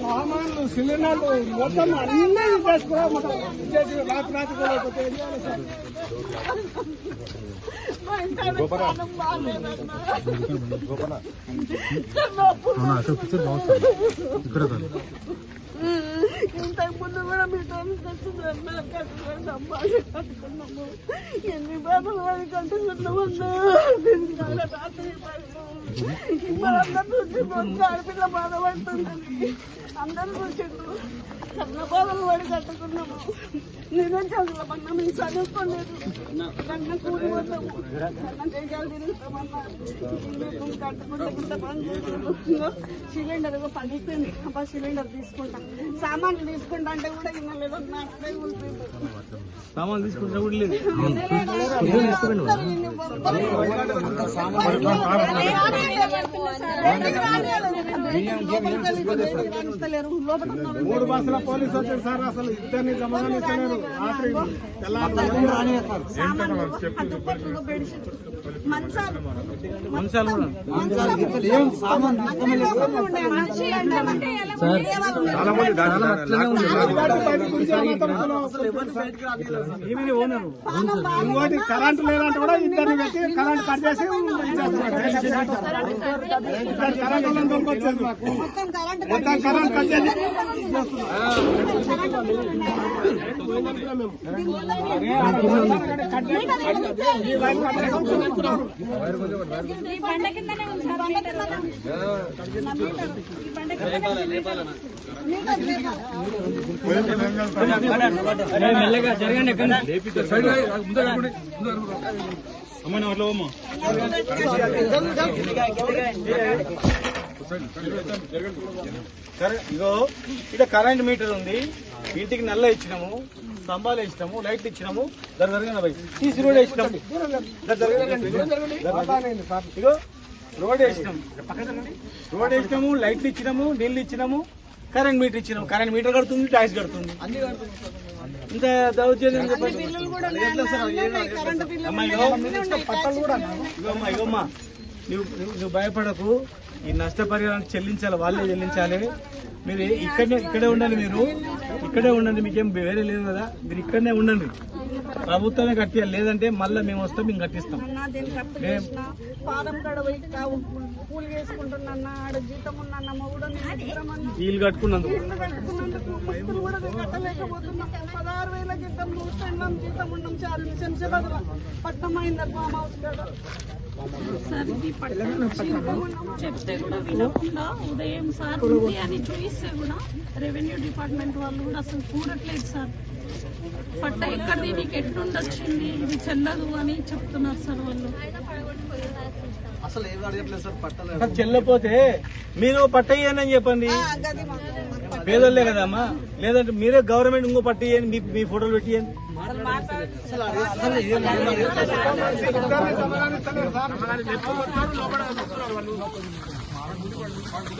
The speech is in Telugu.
సామాన్లు సిలిండర్లు మొత్తం అన్ని చేసుకోవాలి మొత్తం రాత్రి రాత్రి కూడా అయిపోతే ఇంతకుముందు కూడా మీ తోని కట్టుకున్నా కట్టుకున్నాము. కట్టుకున్నాము ఎన్ని బాధలు పడి కట్టుకున్నామన్నా అందరూ చాలా రాత్రి ఆడపిల్ల బాధపడుతుంది అందరూ చూసిండ్రు. కన్న బాధలు పడి కట్టుకున్నాము. నిజం చదువులమన్నా మేము చదువుకోలేదు. కన్నా కూలి పోతాము. కన్నా దేశాలు తిరుగుతామన్నా. కట్టుకుంటే ఇంత పని చేస్తున్నాము సిలిండర్ పగిలిపోయింది. అబ్బా సిలిండర్ తీసుకుంటాం. సామాన్లు తీసుకుంటా అంటే కూడా ఇన్నలేదు నాకే ఉంటుంది సామాన్లు తీసుకుంటే కూడా లేదు మూడు బస్సుల పోలీసు వచ్చారు సార్ అసలు ఇద్దరిని గమనిస్తలేరు మంచాలు మంచాలు కూడా ఏం సామాన్ అంటే చాలా మంది ఇంకోటి కరెంట్ లేదంటే కూడా ఇద్దరిని పెట్టి కరెంట్ కట్ చేసి. ఇద్దరు కరెంట్ దొరకొచ్చేది మాకు మొత్తం కరెంట్ కరెంట్ కట్ చేసి ఈ బండ కిందనే ఉంది సార్ బండ కిందనే ఉంది. మెల్లగా జరగండి అమ్మ అట్లా అమ్మ సరే ఇగో ఇక్కడ కరెంట్ మీటర్ ఉంది. ఇంటికి నల్ల ఇచ్చినాము స్తంభాలు వేసినాము లైట్లు ఇచ్చినాము దాని జరగండి భయ్ సీసీ రోడ్ వేసినాము. ఇగో రోడ్ వేసినాము. రోడ్ వేసినాము లైట్లు ఇచ్చినాము నీళ్ళు ఇచ్చినాము కరెంట్ మీటర్ ఇచ్చినాము. కరెంట్ మీటర్ కడుతుంది ట్యాక్స్ కడుతుంది. ఇంత దౌర్జన్యం నువ్వు నువ్వు- భయపడకు. ఈ నష్టపరిహారాన్ని చెల్లించాలి వాళ్ళే చెల్లించాలి. మీరు ఇక్కడనే ఇక్కడే ఉండండి మీరు. ఇక్కడే ఉండండి మీకేం వేరే లేదు కదా. మీరు ఇక్కడనే ఉండండి. ప్రభుత్వమే కట్టియాలి. లేదంటే మళ్ళీ మేము వస్తాం మేము కట్టిస్తాం. వీళ్ళు కట్టుకున్నందుకు. పదహారు వేల జీతం జీతం ఉన్నాం చాలు శంషాబాద్ పట్నం హౌస్ చెప్తే కూడా వినకుండా ఉదయం సార్ అని చూపిస్తే కూడా రెవెన్యూ డిపార్ట్మెంట్ వాళ్ళు కూడా అసలు చూడట్లేదు సార్. పట్ట ఎక్కడిది నీకు ఎట్లుండొచ్చింది ఇది చెల్లదు అని చెప్తున్నారు సార్ వాళ్ళు. అసలు చెల్లపోతే మీరు పట్టయ్యని అని చెప్పండి. గది మాకు. పేదోళ్ళే కదమ్మా. లేదంటే మీరే గవర్నమెంట్ ఇంకో పట్టయ్యండి మీ మీ ఫోటోలు పెట్టియండి